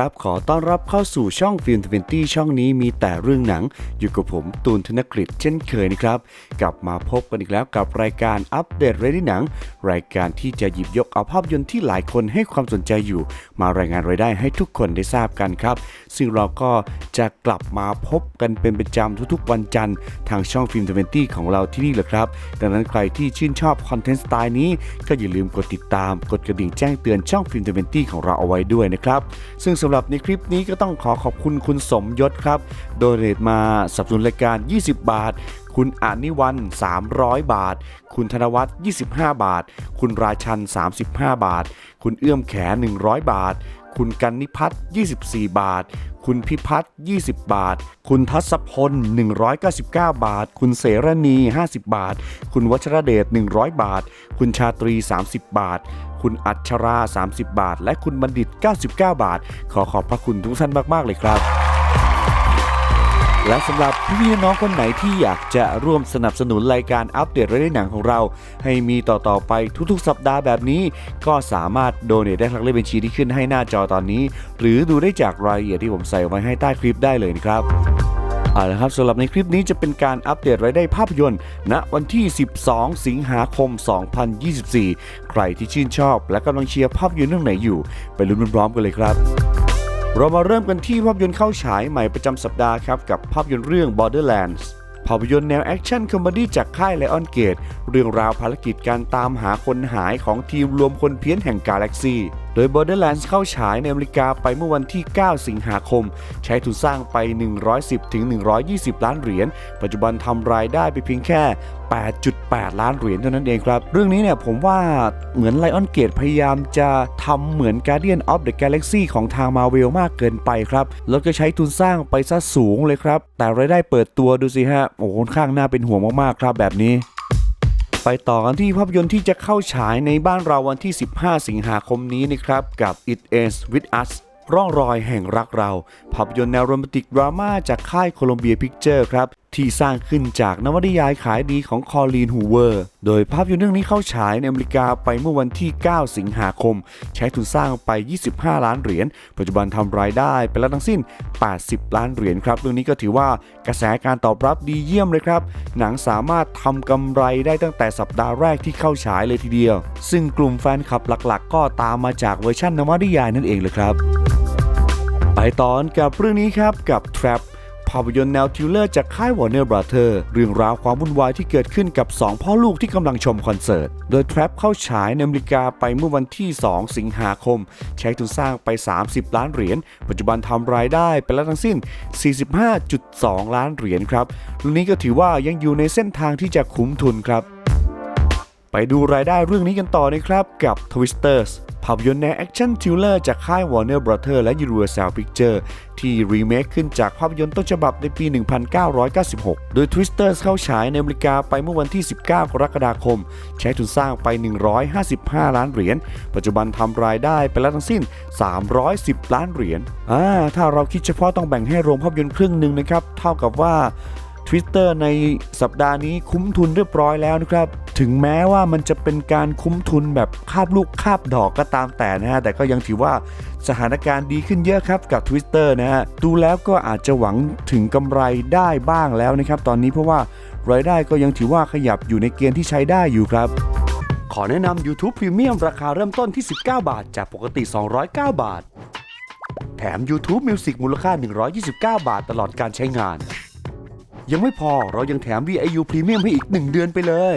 ครับ ขอต้อนรับเข้าสู่ช่องฟิล์มทเวนตี้ช่องนี้มีแต่เรื่องหนัง อยู่กับผมตูนธนกฤษเช่นเคยนะครับ กลับมาพบกันอีกแล้วกับรายการอัปเดตเรดี้หนัง รายการที่จะหยิบยกเอาภาพยนตร์ที่หลายคนให้ความสนใจอยู่ มารายงานรายได้ให้ทุกคนได้ทราบกันครับ ซึ่งเราก็จะกลับมาพบกันเป็นประจำทุกๆ วันจันทร์ทางช่องฟิล์มทเวนตี้ของเราที่นี่แหละครับ ดังนั้นใครที่ชื่นชอบคอนเทนต์สไตล์นี้ก็อย่าลืมกดติดตามกดกระดิ่งแจ้งเตือนช่องฟิล์มทเวนตี้ของเราเอาไว้ด้วยนะครับ ซึ่งสำหรับในคลิปนี้ก็ต้องขอขอบคุณคุณสมยศครับ โดเรทมาสนับสนุนรายการ 20 บาท คุณอานิวัน 300 บาท คุณธนวัฒน์25 บาท คุณราชัน 35 บาท คุณเอื้อมแข100 บาท คุณกันนิพัฒน์24 บาท คุณพิพัฒน์20 บาท คุณทัศพล 199 บาท คุณเสรณี 50 บาท คุณวัชรเดช 100 บาท คุณชาตรี 30 บาท คุณอัชรา 30 บาท และคุณบัณฑิต 99 บาท ขอขอบพระคุณทุกท่านมาก ๆ เลยครับ และสำหรับพี่น้องคนไหนที่อยากจะร่วมสนับสนุนรายการอัปเดตเรื่องหนังของเรา ให้มีต่อๆไปทุกๆ สัปดาห์แบบนี้ ก็สามารถโดเนทได้ทางเลขบัญชีที่ขึ้นให้หน้าจอตอนนี้ หรือดูได้จากรายละเอียดที่ผมใส่ไว้ให้ใต้คลิปได้เลยนะครับเอาละครับสำหรับในคลิปนี้จะเป็นการอัปเดตรายได้ภาพยนตร์ณวันที่ 12 สิงหาคม 2024 ใครที่ชื่นชอบ และกำลังเชียร์ภาพยนตร์เรื่องไหนอยู่ ไปลุ้นพร้อมกันเลยครับ เรามาเริ่มกันที่ภาพยนตร์เข้าฉายใหม่ประจำสัปดาห์ครับกับภาพยนตร์เรื่อง Borderlands ภาพยนตร์แนวแอคชั่นคอมเมดี้จากค่ายไลออนเกตเรื่องราวภารกิจการตามหาคนหายของทีมรวมคนเพี้ยนแห่งกาแล็กซี โดย Borderlands เข้าฉายในอเมริกาไปเมื่อวันที่ 9 สิงหาคม ใช้ทุนสร้างไป 110ถึง120 ล้านเหรียญ ปัจจุบันทำรายได้ไปเพียงแค่ 8.8 ล้านเหรียญเท่านั้นเองครับ เรื่องนี้เนี่ยผมว่าเหมือน Lion Gate พยายามจะทำเหมือน Guardian of the Galaxy ของทาง Marvel มากเกินไปครับ แล้วก็ใช้ทุนสร้างไปซะสูงเลยครับ แต่รายได้เปิดตัวดูสิฮะ โอ้โหค่อนข้างน่าเป็นห่วงมากๆครับแบบนี้ ไปต่อกันที่ภาพยนตร์ที่จะเข้าฉายในบ้านเราวันที่ 15 สิงหาคมนี้นะครับ กับ It Ends With Us ร่องรอยแห่งรักเรา ภาพยนตร์แนวโรแมนติกดราม่าจากค่ายโคลอมเบียพิกเจอร์ครับ ที่สร้างขึ้นจากนวนิยายขายดีของคอลีนฮูเวอร์ โดยภาพยนตร์เรื่องนี้เข้าฉายในอเมริกาไปเมื่อวันที่ 9 สิงหาคม ใช้ทุนสร้างไป 25 ล้านเหรียญ ปัจจุบันทำรายได้ไปแล้วทั้งสิ้น 80 ล้านเหรียญครับ เรื่องนี้ก็ถือว่ากระแสการตอบรับดีเยี่ยมเลยครับ หนังสามารถทำกำไรได้ตั้งแต่สัปดาห์แรกที่เข้าฉายเลยทีเดียว ซึ่งกลุ่มแฟนคลับหลัก ๆ ก็ตามมาจากเวอร์ชันนวนิยายนั่นเองเลยครับ ไปตอนกับเรื่องนี้ครับกับ Trap าพยนตร์แนวทิวเลอร์จากค่าย Warner Brother เรื่องราวความวุ่นวายที่เกิดขึ้นกับ 2 พ่อลูกที่กำลังชมคอนเสิร์ต โดย Trap เข้าฉายในอเมริกาไปเมื่อวันที่ 2 สิงหาคม ใช้ทุนสร้างไป 30 ล้านเหรียญ ปัจจุบันทำรายได้ไปแล้วทั้งสิ้น 45.2 ล้านเหรียญครับเรื่องนี้ก็ถือว่ายังอยู่ในเส้นทางที่จะคุ้มทุนครับ ไปดูรายได้เรื่องนี้กันต่อนะครับกับ Twisters ภาพยนตร์แนวแอคชั่นทิลเลอร์จากค่าย Warner Brother และ Universal Pictures ที่รีเมคขึ้นจากภาพยนตร์ต้นฉบับในปี 1996 โดย Twisters เข้าฉายในอเมริกาไปเมื่อวันที่ 19 กรกฎาคม ใช้ทุนสร้างไป 155 ล้านเหรียญ ปัจจุบันทำรายได้ไปแล้วทั้งสิ้น 310 ล้านเหรียญอ่าถ้าเราคิดเฉพาะต้องแบ่งให้โรงภาพยนตร์ครึ่งหนึ่งนะครับ เท่ากับว่า Twitter ในสัปดาห์นี้คุ้มทุนเรียบร้อยแล้วนะครับ ถึงแม้ว่ามันจะเป็นการคุ้มทุนแบบคาบลูกคาบดอกก็ตามแต่นะฮะ แต่ก็ยังถือว่าสถานการณ์ดีขึ้นเยอะครับกับ Twitter นะฮะ ดูแล้วก็อาจจะหวังถึงกำไรได้บ้างแล้วนะครับ ตอนนี้เพราะว่ารายได้ก็ยังถือว่าขยับอยู่ในเกณฑ์ที่ใช้ได้อยู่ครับ ขอแนะนำ YouTube Premium ราคาเริ่มต้นที่ 19 บาท จากปกติ 209 บาท แถม YouTube Music มูลค่า 129 บาทตลอดการใช้งาน ยังไม่พอเรายังแถม VIU Premium ให้อีก 1 เดือนไปเลย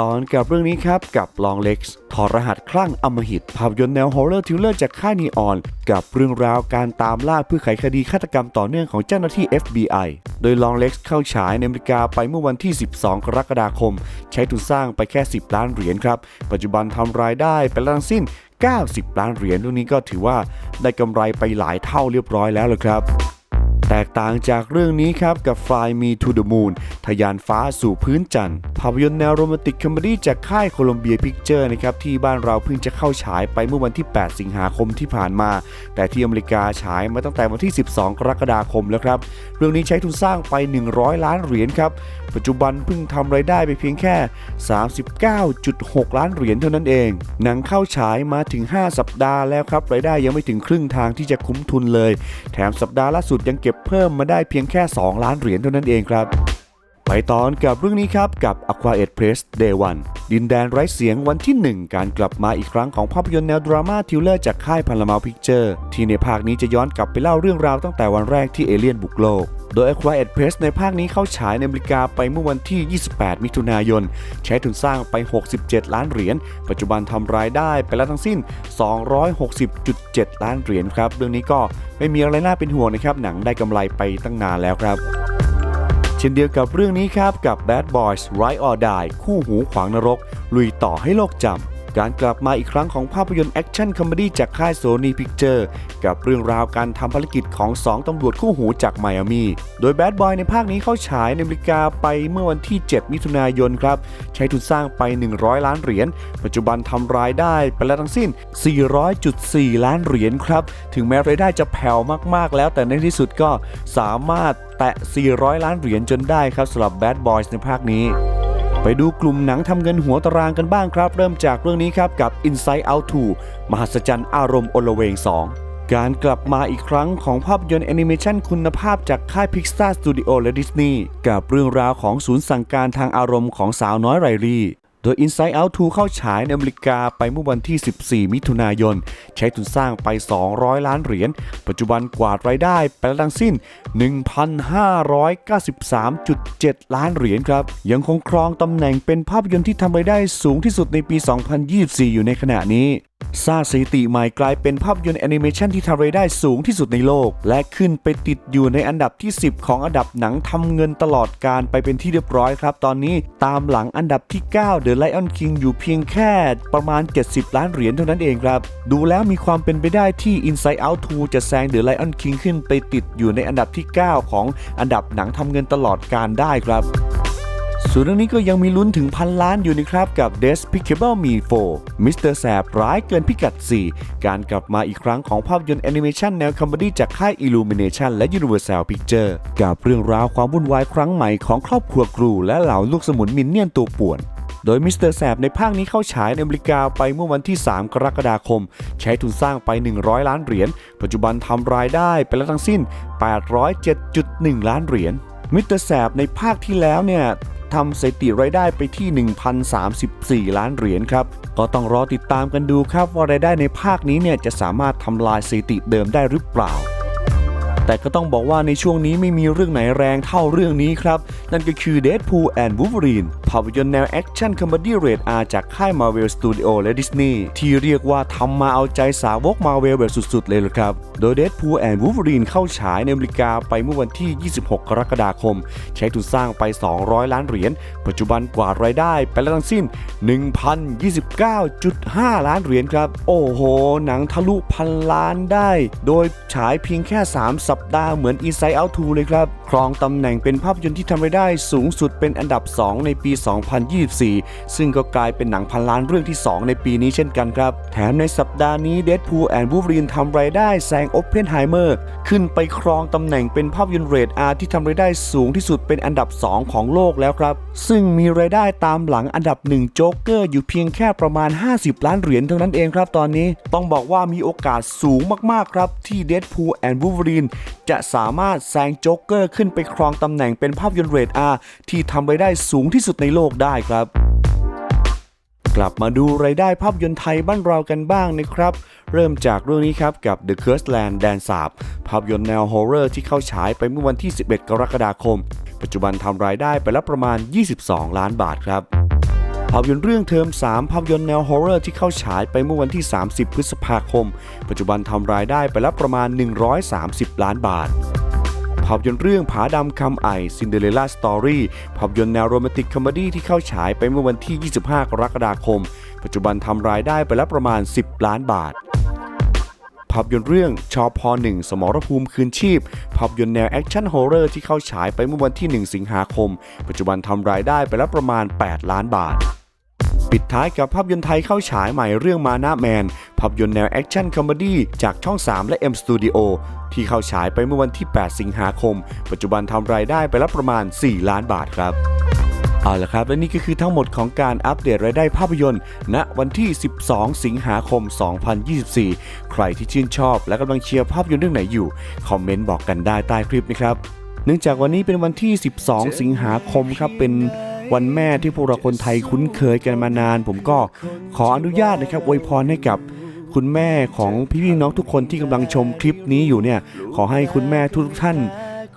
ตอนกับเรื่องนี้ครับ กับ Long Legs ถอดรหัสคลั่งอมหิตภาพยนตร์แนวฮอร์เรอร์ทิลเลอร์จากค่ายนีออน กับเรื่องราวการตามล่าเพื่อไขคดีฆาตกรรมต่อเนื่องของเจ้าหน้าที่ FBI โดย Long Legs เข้าฉายในอเมริกาไปเมื่อวันที่ 12 กรกฎาคม ใช้ทุนสร้างไปแค่ 10 ล้านเหรียญครับ ปัจจุบันทำรายได้ไปแล้วทั้งสิ้น 90 ล้านเหรียญเรื่องนี้ก็ถือว่าได้กำไรไปหลายเท่าเรียบร้อยแล้วลยครับ แตกต่างจากเรื่องนี้ครับกับ Fly Me to the Moon ทะยานฟ้าสู่พื้นจันทร์ภาพยนตร์แนวโรแมนติกคอมเมดี้จากค่ายโคลอมเบียพิกเจอร์นะครับที่บ้านเราเพิ่งจะเข้าฉายไปเมื่อวันที่ 8 สิงหาคมที่ผ่านมา แต่ที่อเมริกาฉายมาตั้งแต่วันที่ 12 กรกฎาคมแล้วครับ เรื่องนี้ใช้ทุนสร้างไป 100 ล้านเหรียญครับ ปัจจุบันเพิ่งทำรายได้ไปเพียงแค่ 39.6 ล้านเหรียญเท่านั้นเอง หนังเข้าฉายมาถึง 5 สัปดาห์แล้วครับรายได้ยังไม่ถึงครึ่งทางที่จะคุ้มทุนเลย แถมสัปดาห์ล่าสุดยังเก็บเพิ่มมาได้เพียงแค่ 2 ล้านเหรียญเท่านั้นเองครับ ไปตอนกับเรื่องนี้ครับกับ a q u a e d Press Day 1ดินแดนไร้เสียงวันที่ 1 การกลับมาอีกครั้งของภาพยนตร์แนวดราม่าทิลเลอร์จากค่ายพารามาพิกเจอร์ที่ในภาคนี้จะย้อนกลับไปเล่าเรื่องราวตั้งแต่วันแรกที่เอเลี่ยนบุกโลก โดย a q u a e d Press ในภาคนี้เข้าฉายในอเมริกาไปเมื่อวันที่ 28 มิถุนายน ใช้ทุนสร้างไป 67 ล้านเหรียญ ปัจจุบันทำรายได้ไปแล้วทั้งสิ้น 260.7 ล้านเหรียญครับ เรื่องนี้ก็ไม่มีอะไรน่าเป็นห่วงนะครับ หนังได้กำไรไปตั้งนานแล้วครับ ช่นเดียวกับเรื่องนี้ครับกับ Bad Boys Ride or Die คู่หูขวางนรก ลุยต่อให้โลกจำ การกลับมาอีกครั้งของภาพยนตร์แอคชั่นคอมเมดี้จากค่าย Sony Picture กับเรื่องราวการทำภารกิจของ 2ตำรวจคู่หูจากไมอามีโดย Bad Boy ในภาคนี้เข้าฉายในอเมริกาไปเมื่อวันที่ 7 มิถุนายนครับ ใช้ทุนสร้างไป 100 ล้านเหรียญ ปัจจุบันทำรายได้ไปแล้วทั้งสิ้น 400.4 ล้านเหรียญครับ ถึงแม้รายได้จะแผ่วมากๆ แล้วแต่ในที่สุดก็สามารถแตะ 400 ล้านเหรียญจนได้ครับสำหรับ Bad Boys ในภาคนี้ ไปดูกลุ่มหนังทำเงินหัวตารางกันบ้างครับ เริ่มจากเรื่องนี้ครับกับ Inside Out 2 มหัศจรรย์อารมณ์โอลเวง 2 การกลับมาอีกครั้งของภาพยนตร์แอนิเมชันคุณภาพจากค่าย Pixar Studio และดิสนีย์กับเรื่องราวของศูนย์สั่งการทางอารมณ์ของสาวน้อยไรลี่ โดย Inside Out 2 เข้าฉายในอเมริกาไปเมื่อวันที่ 14 มิถุนายน ใช้ทุนสร้างไป 200 ล้านเหรียญ ปัจจุบันกวาดรายได้ไปแล้วทั้งสิ้น 1,593.7 ล้านเหรียญครับ ยังคงครองตำแหน่งเป็นภาพยนตร์ที่ทำรายได้สูงที่สุดในปี 2024 อยู่ในขณะนี้ สร้างสถิติใหม่กลายเป็นภาพยนตร์แอนิเมชันที่ทำรายได้สูงที่สุดในโลก และขึ้นไปติดอยู่ในอันดับที่ 10 ของอันดับหนังทำเงินตลอดการไปเป็นที่เรียบร้อยครับ ตอนนี้ตามหลังอันดับที่ 9 The Lion King อยู่เพียงแค่ประมาณ 70 ล้านเหรียญเท่านั้นเองครับ ดูแล้วมีความเป็นไปได้ที่ Inside Out 2 จะแซง The Lion King ขึ้นไปติดอยู่ในอันดับที่ 9 ของอันดับหนังทำเงินตลอดการได้ครับ ส่วนเรื่องนี้ก็ยังมีลุ้นถึงพันล้านอยู่นะครับกับ Despicable Me 4 Mr. แสบร้ายเกินพิกัด 4 การกลับมาอีกครั้งของภาพยนตร์แอนิเมชันแนวคอมเมดี้จากค่าย Illumination และ Universal Picture กับเรื่องราวความวุ่นวายครั้งใหม่ของครอบครัวครู และเหล่าลูกสมุนมินเนี่ยนตัวป่วนโดยมิสเตอร์แสบในภาคนี้เข้าฉายในอเมริกาไปเมื่อวันที่ 3 กรกฎาคม ใช้ทุนสร้างไป 100 ล้านเหรียญ ปัจจุบันทำรายได้ไปแล้วทั้งสิ้น 807.1 ล้านเหรียญมิสเตอร์แสบในภาคที่แล้วเนี่ย ทำสถิติรายได้ไปที่ 1,034 ล้านเหรียญครับ ก็ต้องรอติดตามกันดูครับว่ารายได้ในภาคนี้เนี่ยจะสามารถทำลายสถิติเดิมได้หรือเปล่าแต่ก็ต้องบอกว่าในช่วงนี้ไม่มีเรื่องไหนแรงเท่าเรื่องนี้ครับ นั่นก็คือ Deadpool and Wolverine ภาพยนตร์แนวแอคชั่นคอมเมดี้เรท R จากค่าย Marvel Studio และ Disney ที่เรียกว่าทำมาเอาใจสาวก Marvel แบบสุดๆ เลยละครับ โดย Deadpool and Wolverine เข้าฉายในอเมริกาไปเมื่อวันที่ 26 กรกฎาคม ใช้ทุนสร้างไป 200 ล้านเหรียญ ปัจจุบันกว่ารายได้ไปแล้วทั้งสิ้น 1,029.5 ล้านเหรียญครับ โอ้โห หนังทะลุพันล้านได้ โดยฉายเพียงแค่ 3 สัปดาห์เหมือน Inside Out 2 เลยครับ ครองตำแหน่งเป็นภาพยนตร์ที่ทำรายได้สูงสุดเป็นอันดับ 2 ในปี2024 ซึ่งก็กลายเป็นหนังพันล้านเรื่องที่ 2 ในปีนี้เช่นกันครับ แถมในสัปดาห์นี้ Deadpool and Wolverine ทำรายได้แซง Oppenheimer ขึ้นไปครองตำแหน่งเป็นภาพยนตร์เรท R ที่ทำรายได้สูงที่สุดเป็นอันดับ 2 ของโลกแล้วครับ ซึ่งมีรายได้ตามหลังอันดับ1โจ๊กเกอร์อยู่เพียงแค่ประมาณ 50 ล้านเหรียญเท่านั้นเองครับตอนนี้ต้องบอกว่ามีโอกาสสูงมากๆครับ ที่ Deadpool and Wolverine จะสามารถแซงโจ๊กเกอร์ขึ้นไปครองตำแหน่งเป็นภาพยนตร์เรท R ที่ทำรายได้สูงที่สุดในโลกได้ครับ กลับมาดูรายได้ภาพยนตร์ไทยบ้านเรากันบ้างนะครับ เริ่มจากเรื่องนี้ครับกับ The Cursed Land แดนสาบภาพยนตร์แนวฮอร์เรอร์ที่เข้าฉายไปเมื่อวันที่ 11 กรกฎาคม ปัจจุบันทำรายได้ไปแล้วประมาณ 22 ล้านบาทครับภาพยนตร์เรื่องเทอม 3 ภาพยนตร์แนวฮอร์เรอร์ที่เข้าฉายไปเมื่อวันที่ 30 พฤษภาคม ปัจจุบันทำรายได้ไปแล้วประมาณ 130 ล้านบาท ภาพยนตร์เรื่องผาดำคำไอ Cinderella Story ภาพยนตร์แนวโรแมนติกคอมเมดี้ที่เข้าฉายไปเมื่อวันที่ 25 กรกฎาคม ปัจจุบันทำรายได้ไปแล้วประมาณ 10 ล้านบาทภาพยนตร์เรื่องชอพหนึ่งสมรภูมิคืนชีพภาพยนตร์แนวแอคชั่นฮอร์เรอร์ที่เข้าฉายไปเมื่อวันที่ 1 สิงหาคม ปัจจุบันทำรายได้ไปแล้วประมาณ 8 ล้านบาท ปิดท้ายกับภาพยนตร์ไทยเข้าฉายใหม่เรื่องมาหน้าแมนภาพยนตร์แนวแอคชั่นคอมเมดี้จากช่อง 3 และ M Studio ที่เข้าฉายไปเมื่อวันที่ 8 สิงหาคม ปัจจุบันทำรายได้ไปแล้วประมาณ 4 ล้านบาทครับเอาละครับ และนี่ก็คือทั้งหมดของการอัปเดตรายได้ภาพยนตร์ ณวันที่ 12 สิงหาคม 2024 ใครที่ชื่นชอบและกำลังเชียร์ภาพยนตร์เรื่องไหนอยู่ คอมเมนต์บอกกันได้ใต้คลิปนะครับ เนื่องจากวันนี้เป็นวันที่ 12 สิงหาคมครับเป็น วันแม่ที่พวกเราคนไทยคุ้นเคยกันมานาน ผมก็ขออนุญาตนะครับอวยพรให้กับคุณแม่ของพี่ๆน้องทุกคนที่กำลังชมคลิปนี้อยู่เนี่ยขอให้คุณแม่ทุกท่าน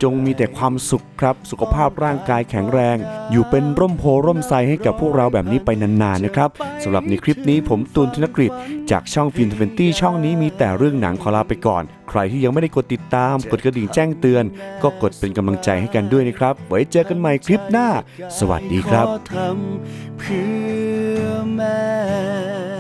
จงมีแต่ความสุขครับ สุขภาพร่างกายแข็งแรง อยู่เป็นร่มโพร่มไทรให้กับพวกเราแบบนี้ไปนานๆนะครับสำหรับในคลิปนี้ผมตูนธนกฤษจากช่องฟินทเวนตี้ช่องนี้มีแต่เรื่องหนังขอลาไปก่อน ใครที่ยังไม่ได้กดติดตาม กดกระดิ่งแจ้งเตือน ก็กดเป็นกำลังใจให้กันด้วยนะครับ ไว้เจอกันใหม่คลิปหน้า สวัสดีครับทำเพื่อแม่